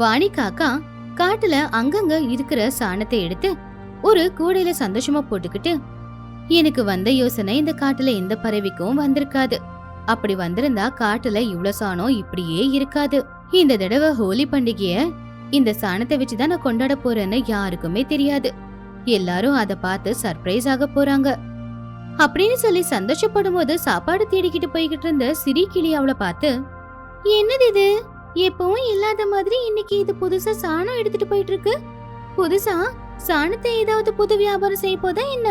வாணி காக்கா காட்டுல அங்கங்க இருக்கிற சாணத்தை எடுத்து ஒரு கூடையில சந்தோஷமா போட்டுக்கிட்டு எனக்கு வந்த யோசனை இந்த காட்டுல எந்த பறவைக்கும் வந்திருக்காது. அப்படி வந்திருந்தா காட்டுல இவ்ளோ சாணம் இப்படியே இருக்காது. இந்த தடவை ஹோலி பண்டிகைய இந்த சாணத்தை வச்சுதான் நான் கொண்டாட போறேன்னு யாருக்குமே தெரியாது. எல்லாரும் அத பார்த்து சர்ப்ரைஸ் ஆக போறாங்க. அப்படின்னு சொல்லி சந்தோஷப்படும் போது சாப்பாடு தேடிக்கிட்டு போய்கிட்டு இருந்த சிரி கிளி அவளை பார்த்து என்னது இது? எப்பவும் இல்லாத மாதிரி இன்னைக்கு இது புதுசா சாணம் எடுத்துட்டு போயிட்டு இருக்கு புதுசா சாணத்தை ஏதாவது புது வியாபாரம் செய்ய போதா என்ன?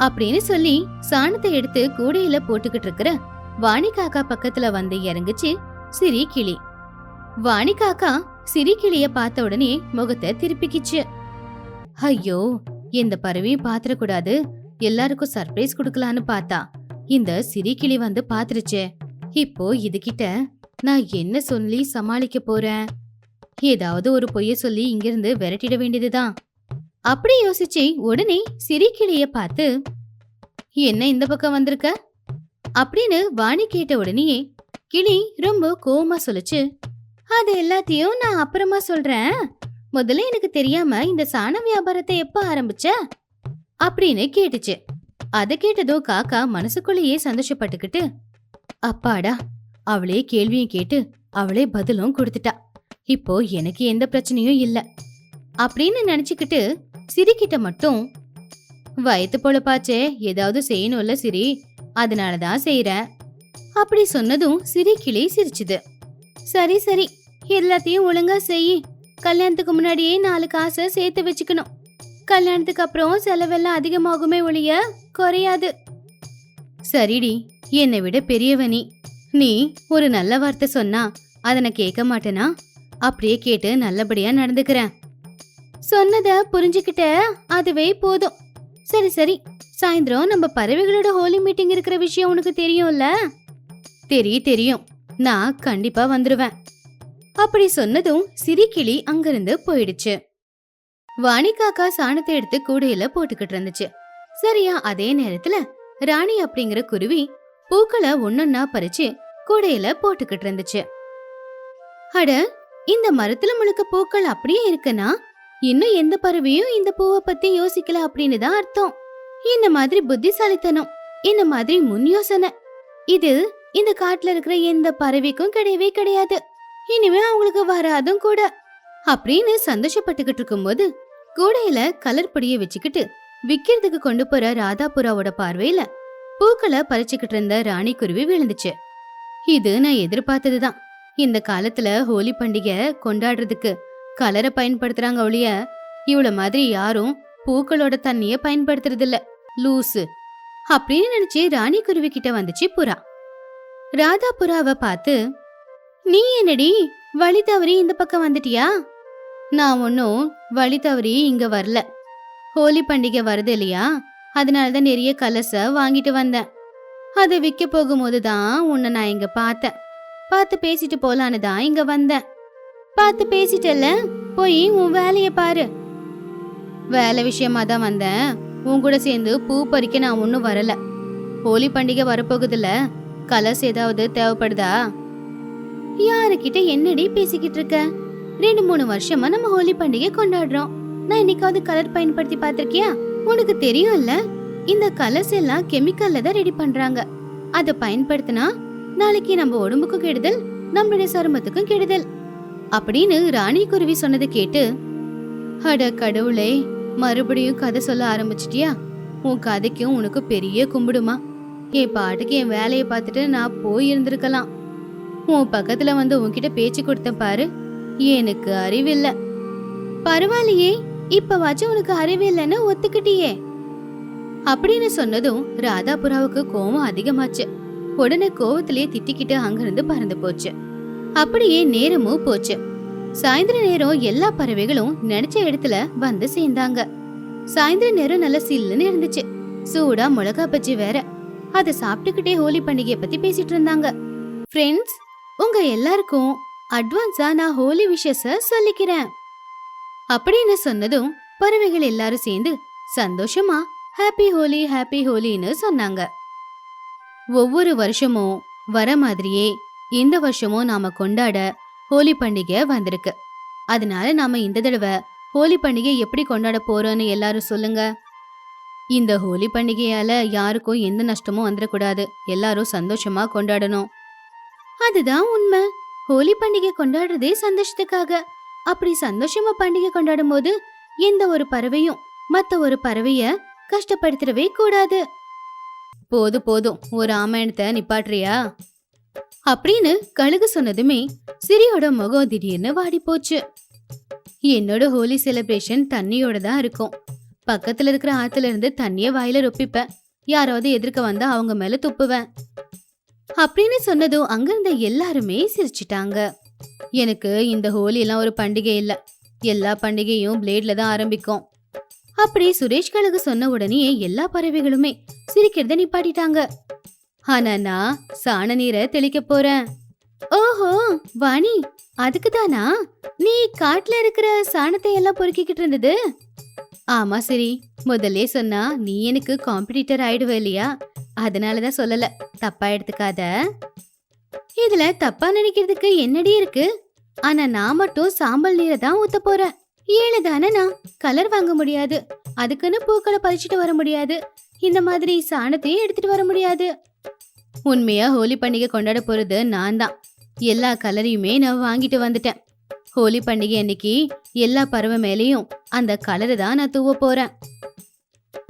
அப்படின்னு சொல்லி சாணத்தை எடுத்து கூடையில போட்டுக்கிட்டு இருக்கிற வாணி காக்கா பக்கத்துல வந்து இறங்குச்சு சிரி கிளி. வாணி காக்கா சிரி கிளிய பார்த்த உடனே முகத்தை திருப்பிக்கிச்சு. ஐயோ இந்த பறவையும் பாத்திரக்கூடாது எல்லாருக்கும் சர்ப்ரைஸ் கொடுக்கலான்னு பார்த்தா. இந்த சிரி கிளி வந்து பாத்துருச்சே இப்போ இதுகிட்ட நான் என்ன சொல்லி சமாளிக்க போறேன்? ஏதாவது ஒரு பொய்ய சொல்லி இங்கிருந்து விரட்டிட வேண்டியதுதான். அப்படி யோசிச்சு உடனே சிரி கிளிய பார்த்து என்ன இந்த பக்கம் வந்திருக்க? அப்படின்னு வாணி கேட்ட உடனேயே கிளி ரொம்ப கோவமா சொல்லுச்சு அது எல்லாத்தையும் நான் அப்புறமா சொல்றேன். முதல்ல எனக்கு தெரியாம இந்த சாண வியாபாரத்தை எப்ப ஆரம்பிச்ச? அப்படின்னு கேட்டுச்சு. அதை கேட்டதோ காக்கா மனசுக்குள்ளேயே சந்தோஷப்பட்டுக்கிட்டு அப்பாடா அவளே கேள்வியும் கேட்டு அவளே பதிலும் கொடுத்துட்டா. இப்போ எனக்கு எந்த பிரச்சனையும் இல்ல. அப்படின்னு நினைச்சுக்கிட்டு சிரிக்கிட்ட மட்டும் வயிற்று பொழப்பாச்சே ஏதாவது செய்யணும்ல சிரி அதனாலதான் செய்யறேன் அப்படி சொன்னதும் சிரி கிளி சிரிச்சுது. சரி சரி எல்லாத்தையும் ஒழுங்கா செய். கல்யாணத்துக்கு முன்னாடியே நாலு காசை சேர்த்து வச்சுக்கணும். கல்யாணத்துக்கு அப்புறம் செலவெல்லாம் அதிகமாகுமே ஒழிய குறையாது. சரிடி என்னை விட பெரியவனி நீ ஒரு நல்ல வார்த்தை சொன்னா அதை நான் கேட்க மாட்டேனா? அப்படியே கேட்டு நல்லபடியா நடந்துக்கிறேன். சொன்னத புரிஞ்சுக்கிட்ட அதுவே போதும். சரி சரி. சாயந்தரம் நம்ம பறவைகளோட ஹோலி மீட்டிங் இருக்கிற விஷயம் உனக்கு தெரியும்ல? தெரியும் தெரியும். நான் கண்டிப்பா வந்துருவேன். அப்படி சொன்னதும் சிரிக்கிளி அங்கிருந்து போயிடுச்சு. வாணிகாக்கா சாணத்தை எடுத்து கூடையில போட்டுக்கிட்டு இருந்துச்சு. சரியா அதே நேரத்துல ராணி அப்படிங்கிற குருவி பூக்களை ஒன்னொன்னா பறிச்சு கூடையில போட்டுக்கிட்டு இருந்துச்சு. அட இந்த மரத்துல முழுக்க பூக்கள் அப்படியே இருக்குன்னா இன்னும் எந்த பறவையும் இந்த பூவை பத்தி யோசிக்கல அப்படின்னு தான் அர்த்தம். இந்த மாதிரி புத்திசாலித்தனம் இந்த மாதிரி முன் யோசனை. இது இந்த காட்டுல இருக்கிற எந்த பறவைக்கும் கிடையவே கிடையாது. இனிமே அவங்களுக்கு வராதும் கூட. அப்படின்னு சந்தோஷப்பட்டுக்கிட்டு இருக்கும்போது கூடையில கலர் பொடியை வச்சுக்கிட்டு விக்கிறதுக்கு கொண்டு போற ராதாபுராவோட பார்வையில பூக்களை பறிச்சுக்கிட்டு இருந்த ராணி குருவி விழுந்துச்சு. இது நான் எதிர்பார்த்ததுதான். இந்த காலத்துல ஹோலி பண்டிகை கொண்டாடுறதுக்கு கலரை பயன்படுத்துறாங்க ஒழிய இவள மாதிரி யாரும் பூக்களோட தண்ணிய பயன்படுத்துறது இல்ல லூசு. அப்படின்னு நினைச்சு ராணி குருவி கிட்ட வந்துச்சு புறா. ராதா புறாவை பார்த்து நீ என்னடி? வழி தவறி இந்த பக்கம் வந்துட்டியா? நான் ஒன்னும் வழி தவறி இங்க வரல. ஹோலி பண்டிகை வருது இல்லையா? அதனால தான் நிறைய கலச வாங்கிட்டு வந்தேன். அதை விற்க போகும்போது தான் உன்னை நான் இங்க பார்த்தேன். பார்த்து பேசிட்டு போலான்னு தான் இங்க வந்தேன். பார்த்து பேசிட்டல்ல போய் உன் வேலைய பாரு. வேலை விஷயமா தான் வந்தேன். உன் கூட சேர்ந்து பூ பறிக்க நான் ஒன்றும் வரல. ஹோலி பண்டிகை வரப்போகுதுல கலர்ஸ் ஏதாவது தேவைப்படுதா? யாருக்கிட்ட என்னடி பேசிக்கிட்டு இருக்க? ரெண்டு மூணு வருஷமா நம்ம ஹோலி பண்டிகை கொண்டாடுறோம். நான் இன்னைக்காவது கலர் பயன்படுத்தி பார்த்திருக்கியா? உனக்கு தெரியும்ல. இந்த கலர்ஸ் எல்லாம் கெமிக்கல்ல தான் ரெடி பண்றாங்க. அதை பயன்படுத்தினா நாளைக்கு நம்ம உடம்புக்கும் கெடுதல் நம்மளுடைய சருமத்துக்கும் கெடுதல் அப்படின்னு ராணி குருவி சொன்னதை கேட்டு அட கடவுளே மறுபடியும் கதை சொல்ல ஆரம்பிச்சிட்டியா? உன் கதைக்கும் உனக்கு பெரிய கும்பிடுமா? என் பாட்டுக்கு என் வேலையை பார்த்துட்டு நான் போய் இருந்திருக்கலாம். உன் பக்கத்துல வந்து உன்கிட்ட பேச்சு கொடுத்தேன் பாரு எனக்கு அறிவில்லை. பரவாயில்லையே இப்பவாச்சும் உனக்கு அறிவில்லைன்னு ஒத்துக்கிட்டியே. அப்படின்னு சொன்னதும் ராதாபுராவுக்கு கோவம் அதிகமாச்சு. உடனே கோவத்திலேயே திட்டிக்கிட்டு அங்கிருந்து பறந்து போச்சு. அப்படியே நேரமும் போச்சு. சாயந்தர நேரம் எல்லா பறவைகளும் நினைச்ச இடத்துல வந்து சேர்ந்தாங்க. சாயந்தர நேரம் நல்ல சில்லுன்னு இருந்துச்சு. சூடா மிளகா பஜ்ஜி வேற. அதை சாப்பிட்டுக்கிட்டே ஹோலி பண்டிகையை பத்தி பேசிட்டு இருந்தாங்க. ஃப்ரெண்ட்ஸ் உங்க எல்லாருக்கும் அட்வான்ஸா நான் ஹோலி விஷஸ சொல்லிக்கிறேன். அப்படின்னு சொன்னதும் பறவைகள் எல்லாரும் சேர்ந்து சந்தோஷமா ஹாப்பி ஹோலி ஹாப்பி ஹோலின்னு சொன்னாங்க. ஒவ்வொரு வருஷமும் வர மாதிரியே இந்த வருஷமும் நாம கொண்டாட ஹோலி பண்டிகை வந்திருக்கு. அதனால நாம இந்த தடவை ஹோலி பண்டிகை எப்படி கொண்டாட போறோம்னு எல்லாரும் சொல்லுங்க. இந்த ஹோலி பண்டிகையால யாருக்கும் எந்த நஷ்டமும் வந்துடக்கூடாது. எல்லாரும் சந்தோஷமா கொண்டாடணும். அதுதான் உண்மை. ஹோலி பண்டிகை கொண்டாடுறதே சந்தோஷத்துக்காக. அப்படி சந்தோஷமா பண்டிகை கொண்டாடும் போது எந்த ஒரு பறவையும் மற்ற ஒரு பறவைய கஷ்டப்படுத்திடவே கூடாது. போது போதும் ஒரு ஆமாயணத்தை நிப்பாட்டுறியா? அப்படின்னு கழுகு சொன்னதுமே சிரியோட முகம் திடீர்னு வாடி போச்சு. என்னோட ஹோலி செலிப்ரேஷன் தண்ணியோட தான் இருக்கும். பக்கத்துல இருக்கிற ஆத்துல இருந்து தண்ணிய வாயில ரொப்பிப்பேன் யாராவது எதிர்க்க வந்தா அவங்க மேல துப்புவேன். அப்படின்னு சொன்னதும் அங்க இருந்த எல்லாருமே சிரிச்சிட்டாங்க. எனக்கு இந்த ஹோலி எல்லாம் ஒரு பண்டிகை இல்ல. எல்லா பண்டிகையும் பிளேட்ல தான் ஆரம்பிக்கும். அப்படி சுரேஷ் கழகு சொன்ன உடனே எல்லா பறவைகளுமே சிரிக்கிறத நிப்பாட்டிட்டாங்க. ஆனா நான் சாண நீரை தெளிக்க போறேன். ஓஹோ வாணி அதுக்கு தானா? நீ காட்டுல இருக்கிற சாணத்தை எல்லாம் பொறுக்கிக்கிட்டு இருந்தது? ஆமா சரி முதல்ல சொன்னா நீ எனக்கு காம்படிட்டர் ஆயிடுவ இல்லையா? அதனாலதான் சொல்லல. தப்பா எடுத்துக்காத. இதுல தப்பா நினைக்கிறதுக்கு என்னடி இருக்கு? ஆனா நான் மட்டும் சாம்பல் நீரை தான் ஊத்த போறேன். ஏழு தானே நான்? கலர் வாங்க முடியாது. அதுக்குன்னு பூக்களை பறிச்சுட்டு வர முடியாது. இந்த மாதிரி சாணத்தையும் எடுத்துட்டு வர முடியாது. உண்மையா ஹோலி பண்டிகை கொண்டாட போறது நான் தான். எல்லா கலரையுமே நான் வாங்கிட்டு வந்துட்டேன். ஹோலி பண்டிகை அன்னைக்கு எல்லா பறவை மேலேயும் அந்த கலரை தான் நான் தூவ போறேன்.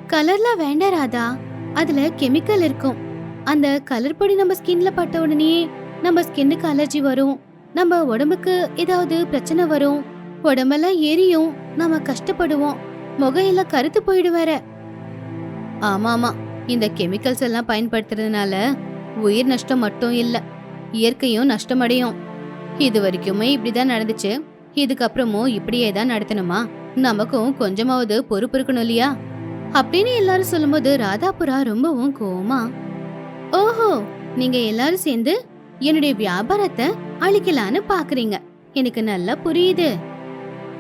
கலர்லாம் வேண்டாம் ராதா. அதுல கெமிக்கல் இருக்கும். அந்த கலர் பொடி நம்ம ஸ்கின்ல பட்ட உடனே நம்ம ஸ்கின்னுக்கு அலர்ஜி வரும். நம்ம உடம்புக்கு ஏதாவது பிரச்சனை வரும். உடம்பெல்லாம் எரியும். நாம கஷ்டப்படுவோம். முகம் கருத்து போயிடு வேற. ஆமா ஆமா. இந்த கெமிக்கல்ஸ் எல்லாம் பயன்படுத்துறதுனால உயிர் நஷ்டம் மட்டும் இல்ல இயற்கையும் நஷ்டமடையும். இது வரைக்குமே இப்படிதான் நடந்துச்சு. இதுக்கப்புறமும் இப்படியே தான் நடத்தணுமா? நமக்கும் கொஞ்சமாவது பொறுப்பு இருக்கணும் இல்லையா? அப்படின்னு எல்லாரும் சொல்லும்போது ராதாபுரா ரொம்பவும் கோவமா ஓஹோ நீங்க எல்லாரும் சேர்ந்து என்னுடைய வியாபாரத்தை அழிக்கலான்னு பாக்குறீங்க. எனக்கு நல்லா புரியுது.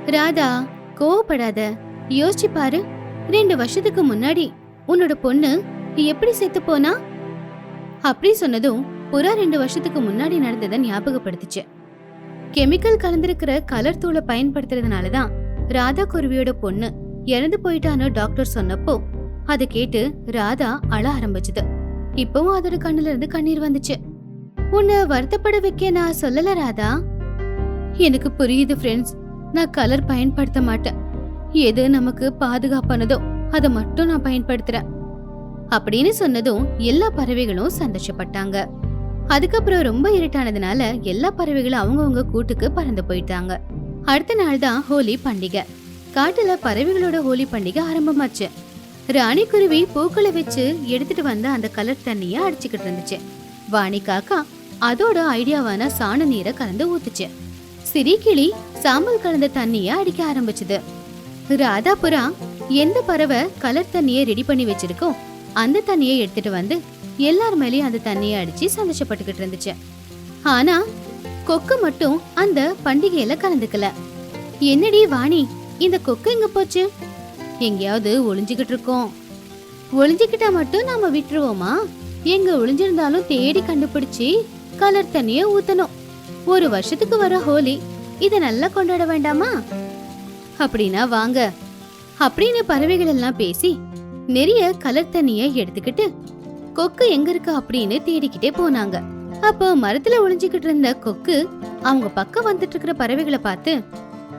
ராதா கோவப்படாத. யோசிச்சு பாரு. ரெண்டு வருஷத்துக்கு முன்னாடி உன்னோட பொண்ணு எப்படி செத்து போனா? அப்படி சொன்னதும் புறா ரெண்டு வருஷத்துக்கு முன்னாடி நடந்ததை ஞாபகப்படுத்துச்சு. கெமிக்கல் கலந்திருக்கிற கலர் தூளை பயன்படுத்துறதுனால தான் ராதா குருவியோட பொண்ணு இறந்து போயிட்டான்னு டாக்டர் சொன்னப்போ அதை கேட்டு ராதா அழ ஆரம்பிச்சது. இப்பவும் அதோட கண்ணுல இருந்து கண்ணீர் வந்துச்சு. உன்னை வருத்தப்பட வைக்க நான் சொல்லல ராதா. எனக்கு புரியுது ஃப்ரெண்ட்ஸ் நான் கலர் பயன்படுத்த மாட்டேன். எது நமக்கு பாதுகாப்பானதோ அதை மட்டும் நான் பயன்படுத்துறேன். அப்படின்னு சொன்னதும் எல்லா பறவைகளும் சந்தோஷப்பட்டாங்க. அதுக்கப்புறம் ரொம்ப இருட்டானதுனால எல்லா பறவைகளும் அவங்கவுங்க கூட்டுக்கு பறந்து போயிட்டாங்க. அடுத்த நாள் தான் ஹோலி பண்டிகை. காட்டுல பறவைகளோட ஹோலி பண்டிகை ஆரம்பமாச்சு. ராணி குருவி பூக்களை வச்சு எடுத்துட்டு வந்த அந்த கலர் தண்ணிய அடிச்சுக்கிட்டு இருந்துச்சு. வாணி காக்கா அதோட ஐடியாவான சாண நீரை கலந்து ஊத்துச்சு. சிரிக்கிளி சாம்பல் கலந்த தண்ணிய அடிக்க ஆரம்பிச்சது. ராதாபுரா எந்த பறவை கலர் தண்ணிய ரெடி பண்ணி வச்சிருக்கோ அந்த தண்ணியை எடுத்துட்டு வந்து எல்லார் மேலேயும் அந்த தண்ணியை அடிச்சு சந்தோஷப்பட்டுக்கிட்டு இருந்துச்சு. ஆனா கொக்கு மட்டும் அந்த பண்டிகையில கலந்துக்கல. என்னடி வாணி இந்த கொக்கு எங்க போச்சு? எங்கேயாவது ஒளிஞ்சுக்கிட்டு இருக்கோம். ஒளிஞ்சுக்கிட்டா மட்டும் நாம விட்டுருவோமா? எங்க ஒளிஞ்சிருந்தாலும் தேடி கண்டுபிடிச்சு கலர் தண்ணிய ஊத்தணும். ஒரு வருஷத்துக்கு வர ஹோலி இதை நல்லா கொண்டாட வேண்டாமா? அப்படின்னா வாங்க. அப்படின்னு பறவைகள் எல்லாம் பேசி நிறைய கலர் தண்ணிய எடுத்துக்கிட்டு கொக்கு எங்க இருக்கு அப்படின்னு தேடிக்கிட்டே போனாங்க. அப்போ மரத்துல ஒளிஞ்சுக்கிட்டு இருந்த கொக்கு அவங்க பக்கம் வந்துட்டு இருக்கிற பறவைகளை பார்த்து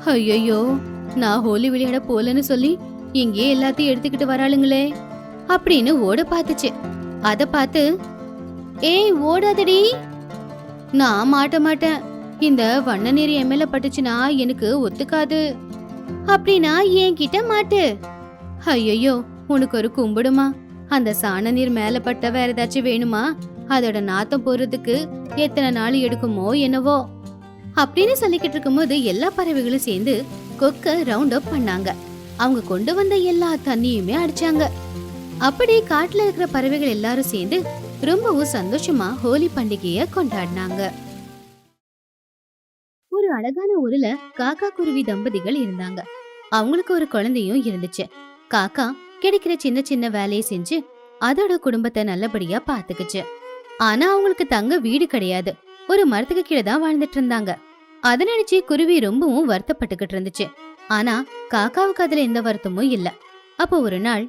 ஐயோ நான் ஹோலி விளையாட போலன்னு சொல்லி இங்கேயே எல்லாத்தையும் எடுத்துக்கிட்டு வராளுங்களே அப்படின்னு ஓட பார்த்துச்சு. அத பார்த்து ஏய் ஓடாதடி. நான் மாட்ட மாட்டேன். இந்த வண்ண நீர் என் மேல பட்டுச்சுன்னா எனக்கு ஒத்துக்காது. அப்படின்னா என்கிட்ட மாட்டு. ஐயோ உனக்கு ஒரு கும்பிடுமா? அந்த சாண நீர் மேல பட்ட வேற ஏதாச்சும் வேணுமா? அதோட நாத்தம் போறதுக்கு எத்தனை நாள் எடுக்குமோ என்னவோ. அப்படின்னு சொல்லிக்கிட்டு இருக்கும்போது எல்லா பறவைகளும் சேர்ந்து கொக்க ரவுண்ட் அப் பண்ணாங்க. அவங்க கொண்டு வந்த எல்லா தண்ணியுமே அடிச்சாங்க. அப்படி காட்டுல இருக்கிற பறவைகள் எல்லாரும் சேர்ந்து ரொம்பவும் சந்தோஷமா ஹோலி பண்டிகைய கொண்டாடினாங்க. ஒரு அழகான ஊர்ல காக்கா குருவி தம்பதிகள் இருந்தாங்க. அவங்களுக்கு ஒரு குழந்தையும் இருந்துச்சு. காக்கா கிடைக்கிற சின்ன சின்ன வேலையை செஞ்சு அதோட குடும்பத்தை நல்லபடியா பாத்துக்குச்சு. ஆனா அவங்களுக்கு தங்க வீடு கிடையாது. ஒரு மரத்துக்கு கீழே தான் வாழ்ந்துட்டு இருந்தாங்க. அத நினைச்சு குருவி ரொம்பவும் வருத்தப்பட்டுக்கிட்டு இருந்துச்சு. ஆனா காக்காவுக்கு அதுல எந்த வருத்தமும் இல்ல. அப்போ ஒரு நாள்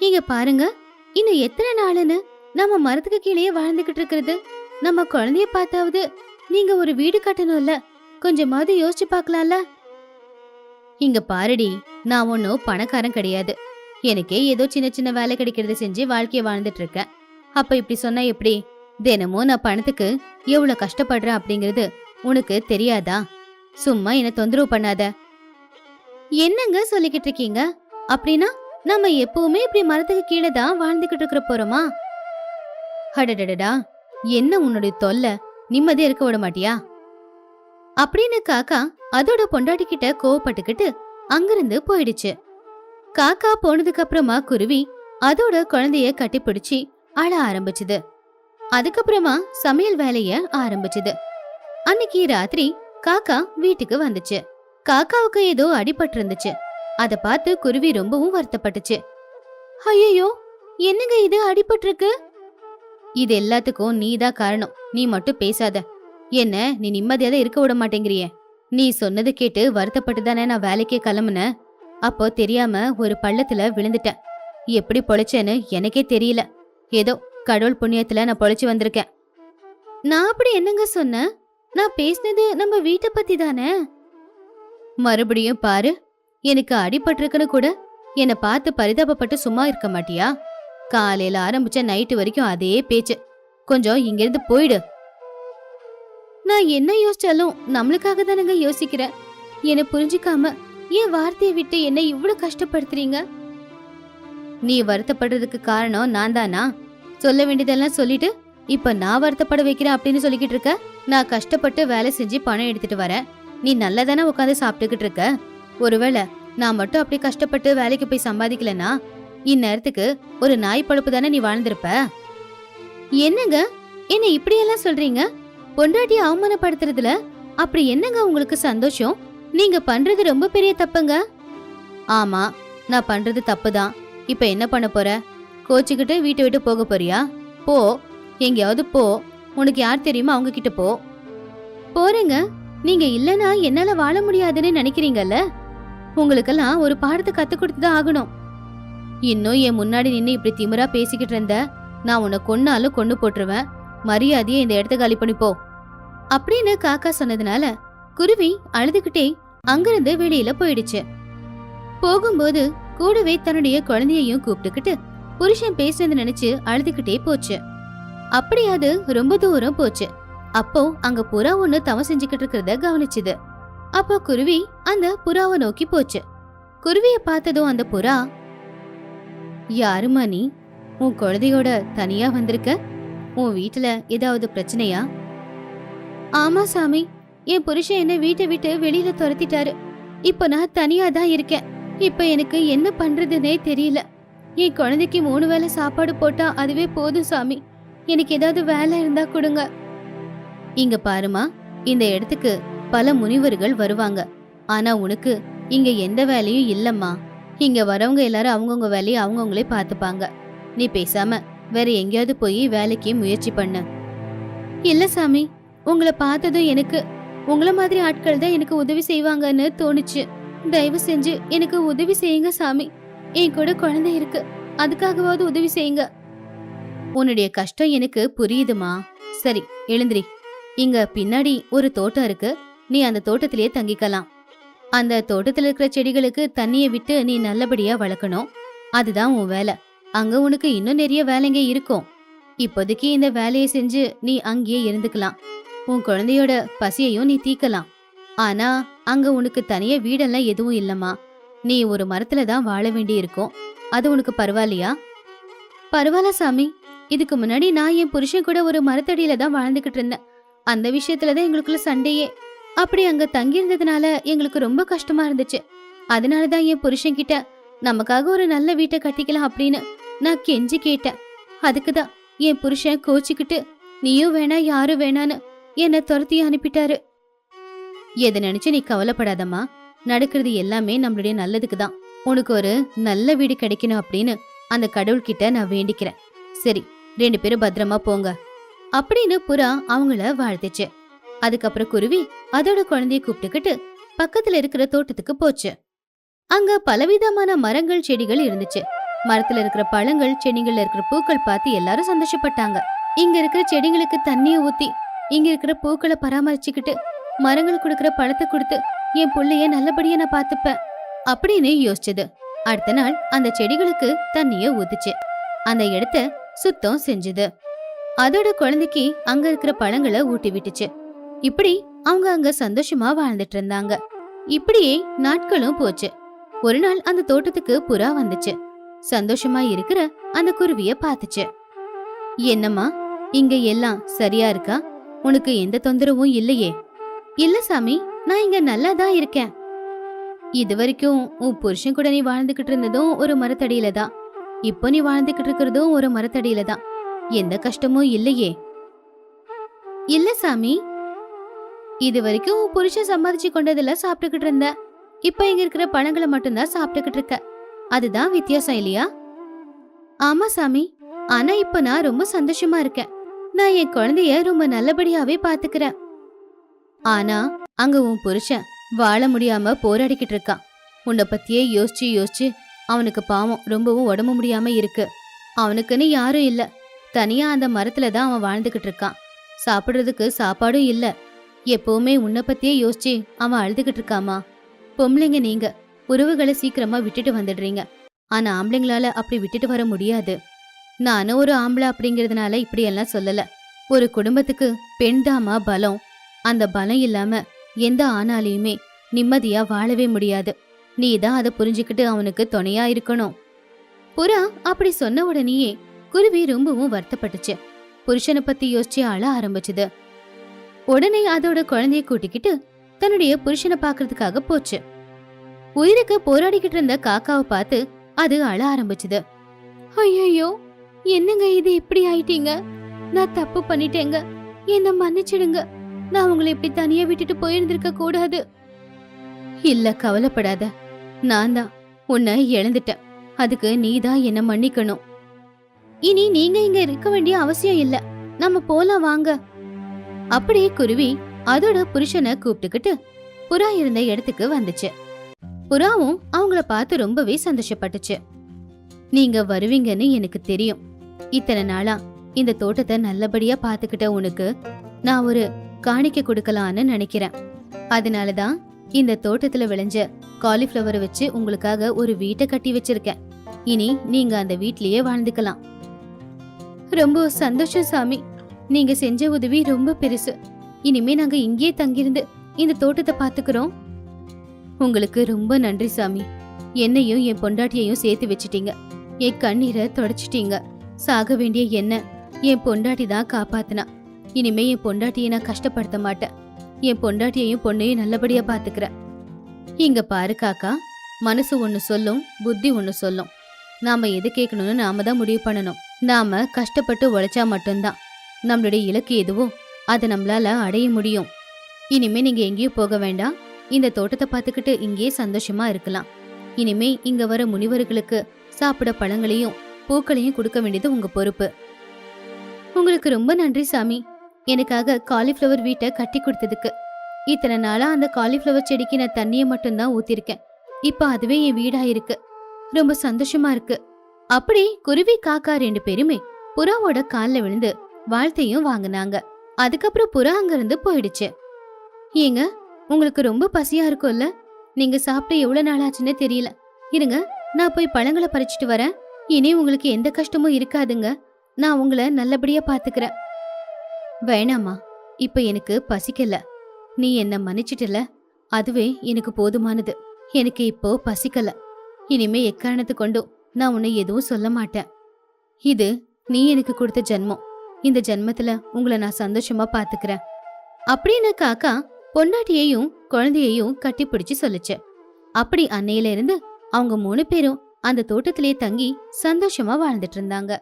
நீங்க பாருங்க இன்னும் எத்தனை நாளுன்னு நம்ம மரத்துக்கு கீழேயே வாழ்ந்துகிட்டு இருக்கிறது. நம்ம குழந்தைய பார்த்தாவது நீங்க ஒரு வீடு கட்டணும்ல. கொஞ்சமாவது யோசிச்சு பார்க்கலாம்ல? இங்க பாருடி நான் ஒன்னும் பணக்காரன் கிடையாது. எனக்கே ஏதோ சின்ன சின்ன வேலை கிடைக்கிறத செஞ்சு வாழ்க்கைய வாழ்ந்துட்டு இருக்கேன் அப்ப இப்படி சொன்னா எப்படி? தினமும் நான் பணத்துக்கு எவ்வளவு கஷ்டப்படுறேன் அப்படிங்கிறது உனக்கு தெரியாதா? சும்மா என்ன தொந்தரவு பண்ணாத. என்னங்க சொல்லிக்கிட்டு இருக்கீங்க? அப்படின்னா நம்ம எப்பவுமே இப்படி மரத்துக்கு கீழே தான் வாழ்ந்துகிட்டு இருக்கிற போறோமா? அடடடடா என்ன உன்னுடைய தொல்லை? நிம்மதியா இருக்க விட மாட்டியா? அப்படின்னு காக்கா அதோட பொண்டாட்டி கிட்ட கோவப்பட்டுக்கிட்டு அங்கிருந்து போயிடுச்சு. காக்கா போனதுக்கு அப்புறமா குருவி அதோட குழந்தைய கட்டிப்பிடிச்சு அழ ஆரம்பிச்சுது. அதுக்கப்புறமா சமையல் வேலைய ஆரம்பிச்சுது. அன்னைக்கு ராத்திரி காக்கா வீட்டுக்கு வந்துச்சு. காக்காவுக்கு ஏதோ அடிபட்டு இருந்துச்சு. அத பார்த்து குருவி ரொம்பவும் வருத்தப்பட்டுச்சு. ஐயோ என்னங்க இது அடிபட்டிருக்கு இது எல்லாத்துக்கும் நீதான் காரணம். நீ மட்டும் பேசாத. என்ன நீ நிம்மதியாக தான் இருக்க விட மாட்டேங்கிறியே? நீ சொன்னது கேட்டு வருத்தப்பட்டு தானே நான் வேலைக்கே கிளம்புனேன் அப்போ தெரியாம ஒரு பள்ளத்துல விழுந்துட்டேன். எப்படி பொழைச்சேன்னு எனக்கே தெரியல. ஏதோ கடவுள் புண்ணியத்துல நான் பொழைச்சு வந்திருக்கேன். நான் அப்படி என்னங்க சொன்னேன்? நான் பேசினது நம்ம வீட்டை பத்தி தானே மறுபடியும் பாரு எனக்கு அடிபட்டிருக்குன்னு கூட என்னை பார்த்து பரிதாபப்பட்டு சும்மா இருக்க மாட்டியா? காலையில ஆரம்பிச்ச நைட்டு வரைக்கும் அதே பேச்சு. கொஞ்சம் இங்கிருந்து போயிடு. நான் என்ன யோசிச்சாலும் நம்மளுக்காக தானங்க யோசிக்கிறேன் என்னை புரிஞ்சுக்காம என் வார்த்தையை விட்டு என்ன இவ்வளவு கஷ்டப்படுத்துறீங்க? நீ வருத்தப்படுறதுக்கு காரணம் நான் தானா? சொல்ல வேண்டியதெல்லாம் சொல்லிட்டு இப்ப நான் வருத்தப்பட வைக்கிறேன் அப்படின்னு சொல்லிக்கிட்டு இருக்க? நான் கஷ்டப்பட்டு வேலை செஞ்சு பணம் எடுத்துட்டு வரேன் நீ நல்லா தானே உட்காந்து சாப்பிட்டுக்கிட்டு இருக்க? ஒருவேளை நான் மட்டும் அப்படி கஷ்டப்பட்டு வேலைக்கு போய் சம்பாதிக்கலனா இந்நேரத்துக்கு ஒரு நாய் பழுப்பு தானே நீ வாழ்ந்திருப்ப? என்னங்க? என்ன இப்படியெல்லாம் சொல்றீங்க? பொண்டாட்டி அவமானப்படுத்துறதுல அப்படி என்னங்க உங்களுக்கு சந்தோஷம்? நீங்க பண்றது ரொம்ப பெரிய தப்புங்க. ஆமா நான் பண்றது தப்புதான். இப்ப என்ன பண்ண போற? கோச்சுக்கிட்டு வீட்டை விட்டு போக போறியா? போ. எங்கேயாவது போ. உனக்கு யார் தெரியுமா? அவங்க கிட்ட போ. போறேங்க. நீங்க இல்லனா என்னால வாழ முடியாதுன்னு நினைக்கிறீங்கல்ல? உங்களுக்கெல்லாம் ஒரு பாடத்தை கத்து கொடுத்துதான் ஆகணும். இன்னும் என் முன்னாடி நின்று இப்படி திமிரா பேசிக்கிட்டு இருந்த நான் உன்னை கொன்னாலும் கொண்டு போட்டுருவேன். மரியாதையை இந்த இடத்த காலி பண்ணி போ. அப்படின்னு காக்கா சொன்னதுனால குருவி அழுதுகிட்டே அங்கிருந்து வெளியில போயிடுச்சு. போகும்போது கூடவே தன்னுடைய குழந்தையையும் கூப்பிட்டுக்கிட்டு புருஷன் பேசுனது நினைச்சு அழுதுகிட்டே போச்சு. அப்படி அது ரொம்ப தூரம் போச்சு. அப்போ அங்க புறா ஒண்ணு தவம் செஞ்சுக்கிட்டு இருக்கிறத கவனிச்சுது. அப்போ குருவி அந்த புறாவை நோக்கி போச்சு. குருவிய பார்த்ததும் அந்த புறா யாருமா நீ? உன் குழந்தையோட தனியா வந்திருக்க? உன் வீட்டுல ஏதாவது பிரச்சனையா? ஆமா சாமி. என் புருஷன் என்ன வீட்டை விட்டு வெளியில துரத்திட்டாரு. இப்போ நான் தனியா தான் இருக்கேன். இப்போ எனக்கு என்ன பண்றதுன்னே தெரியல. என் குழந்தைக்கு மூணு வேளை சாப்பாடு போட்டா அதுவே போதும் சாமி. எனக்கு ஏதாவது வேலை இருந்தா கொடுங்க. இங்க பாருமா. இந்த இடத்துக்கு பல முனிவர்கள் வருவாங்க. ஆனா உனக்கு இங்க எந்த வேலையும் இல்லம்மா. இங்க வரவங்க எல்லாரும் அவங்கவுங்க வேலையை அவங்கவுங்களே பார்த்துப்பாங்க. நீ பேசாம வேற எங்கேயாவது போய் வேலைக்கு முயற்சி பண்ண. இல்ல சாமி உங்களை பார்த்ததும் எனக்கு உங்களை மாதிரி ஆட்கள் தான் எனக்கு உதவி செய்வாங்கன்னு தோணுச்சு. தயவு செஞ்சு எனக்கு உதவி செய்யுங்க சாமி. என் கூட குழந்தை இருக்கு அதுக்காகவாவது உதவி செய்யுங்க. உன்னுடைய கஷ்டம் எனக்கு புரியுதுமா? சரி எழுந்திரி. இங்க பின்னாடி ஒரு தோட்டம் இருக்கு நீ அந்த தோட்டத்திலேயே தங்கிக்கலாம். அந்த தோட்டத்தில் இருக்கிற செடிகளுக்கு தண்ணியை விட்டு நீ நல்லபடியா வளர்க்கணும். அதுதான் உன் வேலை. அங்க உனக்கு இன்னும் நிறைய வேலைங்க இருக்கும். இப்போதைக்கு இந்த வேலையை செஞ்சு நீ அங்கேயே இருந்துக்கலாம். உன் குழந்தையோட பசியையும் நீ தீக்கலாம் ஆனா அங்க உனக்கு தனியா வீடெல்லாம் எதுவும் இல்லம்மா. நீ ஒரு மரத்துல தான் வாழ வேண்டி இருக்கும் அது உனக்கு பரவாயில்லையா? பரவாயில்ல சாமி. இதுக்கு முன்னாடி நான் என் புருஷன் கூட ஒரு மரத்தடியில தான் வாழ்ந்துகிட்டு இருந்தேன். அந்த விஷயத்துல தான் எங்களுக்குள்ள சண்டையே. அப்படி அங்க தங்கி இருந்ததுனால எங்களுக்கு ரொம்ப கஷ்டமா இருந்துச்சு. அதனால தான் என் புருஷன் கிட்ட நமக்காக ஒரு நல்ல வீட்டை கட்டிக்கலாம் அப்படின்னு நான் கெஞ்சி கேட்டேன். அதுக்கு தான் என் புருஷன் கோச்சிக்கிட்டு நீயும் வேணா யாரும் வேணான்னு என்னை துரத்தி அனுப்பிட்டாரு. எதை நினைச்சு நீ கவலைப்படாதம்மா. நடக்கிறது எல்லாமே நம்மளுடைய நல்லதுக்கு தான் உனக்கு ஒரு நல்ல வீடு கிடைக்கணும் அப்படின்னு அந்த கடவுள்கிட்ட நான் வேண்டிக்கிறேன். சரி ரெண்டு பேரும் பத்திரமா போங்க. அப்படின்னு புறா அவங்கள வாழ்த்துச்சு. அதுக்கப்புறம் குருவி அதோட குழந்தைய கூப்பிட்டுக்கிட்டு பக்கத்துல இருக்கிற தோட்டத்துக்கு போச்சு. அங்க பலவிதமான மரங்கள் செடிகள் இருந்துச்சு. மரத்துல இருக்கிற பழங்கள் செடிகள்ல இருக்கிற பூக்கள் பார்த்து எல்லாரும் சந்தோஷப்பட்டாங்க. இங்க இருக்கிற செடிங்களுக்கு தண்ணிய ஊத்தி இங்க இருக்கிற பூக்களை பராமரிச்சுக்கிட்டு மரங்கள் கொடுக்கிற பழத்தை கொடுத்து என் புள்ளைய நல்லபடியா நான் பாத்துப்பேன் அப்படின்னு யோசிச்சது. அடுத்த நாள் அந்த செடிகளுக்கு தண்ணிய ஊத்துச்சு. அந்த இடத்த சுத்தம் செஞ்சது. அதோட குழந்தைக்கு அங்க இருக்கிற பழங்களை ஊட்டி விட்டுச்சு. இப்படி அவங்க அங்க சந்தோஷமா வாழ்ந்துட்டு இருந்தாங்க. இப்படியே நாட்களும் போச்சு. ஒரு நாள் அந்த தோட்டத்துக்கு புறா வந்துச்சு. சந்தோஷமா இருக்கிற அந்த குருவிய பாத்துச்சு என்னம்மா இங்க எல்லாம் சரியா இருக்கா? உனக்கு எந்த தொந்தரவும் இல்லையே. இல்ல சாமி நான் இங்க நல்லா தான் இருக்கேன். இது வரைக்கும் உன் புருஷன் கூட நீ வாழ்ந்துகிட்டு இருந்ததும் ஒரு மரத்தடியில தான். இப்போ நீ வாழ்ந்துகிட்டு இருக்கிறதும் ஒரு மரத்தடியில தான். எந்த கஷ்டமும் இல்லையே. இல்ல சாமி. இது வரைக்கும் உன் புருஷன் சம்பாதிச்சு கொண்டதுல சாப்பிட்டுக்கிட்டு இருந்த. இப்ப இங்க இருக்கிற பழங்களை மட்டும்தான் சாப்பிட்டுக்கிட்டு இருக்க. அதுதான் வித்தியாசம் இல்லையா? ஆமா சாமி. ஆனா இப்ப நான் ரொம்ப சந்தோஷமா இருக்கேன். நான் என் குழந்தைய ரொம்ப நல்லபடியாவே பாத்துக்கிறேன். ஆனா அங்க உன் புருஷன் வாழ முடியாம போராடிக்கிட்டு இருக்கான். உன்னை பத்தியே யோசிச்சு யோசிச்சு அவனுக்கு பாவம் ரொம்பவும் உடம்பு முடியாம இருக்கு. அவனுக்குன்னு யாரும் இல்ல. தனியா அந்த மரத்துல தான் அவன் வாழ்ந்துகிட்டு இருக்கான். சாப்பிடுறதுக்கு சாப்பாடும் இல்ல. எப்பவுமே உன்னை பத்தியே யோசிச்சு அவன் அழுதுகிட்டு இருக்காமா? பொம்பளைங்க நீங்க. உறவுகளை சீக்கிரமா விட்டுட்டு வந்துடுறீங்க. ஆனா ஆம்பளைங்களால அப்படி விட்டுட்டு வர முடியாது. நானும் ஒரு ஆம்பளை அப்படிங்கறதுனால இப்படி எல்லாம் சொல்லல. ஒரு குடும்பத்துக்கு பெண் தாமா பலம். அந்த பலம் இல்லாம எந்த ஆணாலையுமே நிம்மதியா வாழவே முடியாது. நீ தான் அதை புரிஞ்சுக்கிட்டு அவனுக்கு துணையா இருக்கணும். புறா அப்படி சொன்ன உடனேயே குருவி ரொம்பவும் வருத்தப்பட்டுச்சு. புருஷனை பத்தி யோசிச்சு அழ ஆரம்பிச்சது. உடனே அதோட குழந்தைய கூட்டிக்கிட்டு தன்னுடைய புருஷனை பாக்குறதுக்காக போச்சு. உயிருக்கு போராடிக்கிட்டு இருந்த காக்காவை பார்த்து அது அழ ஆரம்பிச்சது. ஐயோ என்னங்க இது இப்படி ஆயிட்டீங்க? நான் தப்பு பண்ணிட்டேங்க. என்ன மன்னிச்சிடுங்க. நான் உங்களை இப்படி தனியா விட்டுட்டு போயிருந்திருக்க கூடாது. இல்ல கவலைப்படாத. நான் தான். உன்னை இழந்துட்டேன். அதுக்கு நீ தான் என்ன மன்னிக்கணும். இனி நீங்க இங்க இருக்க வேண்டிய அவசியம் இல்ல. நம்ம போலாம் வாங்க. அப்படியே குருவி அதோட புருஷனை கூப்பிட்டுக்கிட்டு புறா இருந்த இடத்துக்கு வந்துச்சு. புறாவும் அவங்கள பார்த்து ரொம்பவே சந்தோஷப்பட்டுச்சு. நீங்க வருவீங்கன்னு எனக்கு தெரியும். இத்தனை நாளா இந்த தோட்டத்தை நல்லபடியா பாத்துக்கிட்ட உனக்கு நான் ஒரு காணிக்க கொடுக்கலான்னு நினைக்கிறேன். அதனாலதான் இந்த தோட்டத்துல விளைஞ்ச காலிஃப்ளவரை வச்சு உங்களுக்காக ஒரு வீட்டை கட்டி வச்சிருக்கேன். இனி நீங்க அந்த வீட்லயே வாழ்ந்துக்கலாம். ரொம்ப சந்தோஷம் சாமி. நீங்க செஞ்ச உதவி ரொம்ப பெருசு. இனிமே நாங்க இங்கேயே தங்கியிருந்து இந்த தோட்டத்தை பாத்துக்கிறோம் உங்களுக்கு ரொம்ப நன்றி சாமி. என்னையும் என் பொண்டாட்டியையும் சேர்த்து வச்சிட்டீங்க. என் கண்ணீரை தொடச்சிட்டீங்க. சாக வேண்டிய என்ன? என் பொண்டாட்டி தான் காப்பாத்தினா. இனிமே என் பொண்டாட்டியை நான் கஷ்டப்படுத்த மாட்டேன். என் பொண்டாட்டியையும் பொண்ணையும் நல்லபடியா பாத்துக்கிறேன். இங்க பாரு காக்கா. மனசு ஒன்று சொல்லும் புத்தி ஒன்று சொல்லும். நாம எது கேட்கணும்னு நாம தான் முடிவு பண்ணணும். நாம கஷ்டப்பட்டு உழைச்சா மட்டும்தான். நம்மளுடைய இலக்கு எதுவோ அதை நம்மளால அடைய முடியும். இனிமே நீங்க எங்கேயும் போக வேண்டாம். இந்த தோட்டத்தை பார்த்துக்கிட்டு இங்கேயே சந்தோஷமா இருக்கலாம். இனிமே இங்க வர முனிவர்களுக்கு சாப்பிட பழங்களையும் பூக்களையும் கொடுக்க வேண்டியது உங்க பொறுப்பு. உங்களுக்கு ரொம்ப நன்றி சாமி. எனக்காக காலிஃப்ளவர் வீட்டை கட்டி கொடுத்ததுக்கு. இத்தனை நாளா அந்த காலிஃப்ளவர் செடிக்கு நான் தண்ணியை மட்டும்தான் ஊத்திருக்கேன். இப்ப அதுவே என் வீடா இருக்கு ரொம்ப சந்தோஷமா இருக்கு. அப்படி குருவி காக்கா ரெண்டு பேருமே புறாவோட கால்ல விழுந்து வாழ்த்தையும் வாங்குனாங்க. அதுக்கப்புறம் புறா அங்கிருந்து போயிடுச்சு. ஏங்க உங்களுக்கு ரொம்ப பசியா இருக்கும்ல? நீங்க சாப்பிட்டு எவ்வளவு நாள் ஆச்சுன்னு தெரியல. இருங்க நான் போய் பழங்களை பறிச்சிட்டு வரேன். இனி உங்களுக்கு எந்த கஷ்டமும் இருக்காதுங்க. நான் உங்களை நல்லபடியா பாத்துக்கிறேன். வேணாமா இப்ப எனக்கு பசிக்கல. நீ என்ன மன்னிச்சிட்டல? அதுவே எனக்கு போதுமானது. எனக்கு இப்போ பசிக்கல. இனிமே எக்காரணத்து கொண்டும் நான் உன்னை எதுவும் சொல்ல மாட்டேன். இது நீ எனக்கு கொடுத்த ஜென்மம். இந்த ஜென்மத்துல உங்களை நான் சந்தோஷமா பாத்துக்கிறேன். அப்படின்னு காக்கா பொண்டாட்டியையும் குழந்தையையும் கட்டிப்பிடிச்சு சொல்லுச்சு. அப்படி அன்னையில இருந்து அவங்க மூணு பேரும் அந்த தோட்டத்திலே தங்கி சந்தோஷமா வாழ்ந்துட்டு இருந்தாங்க.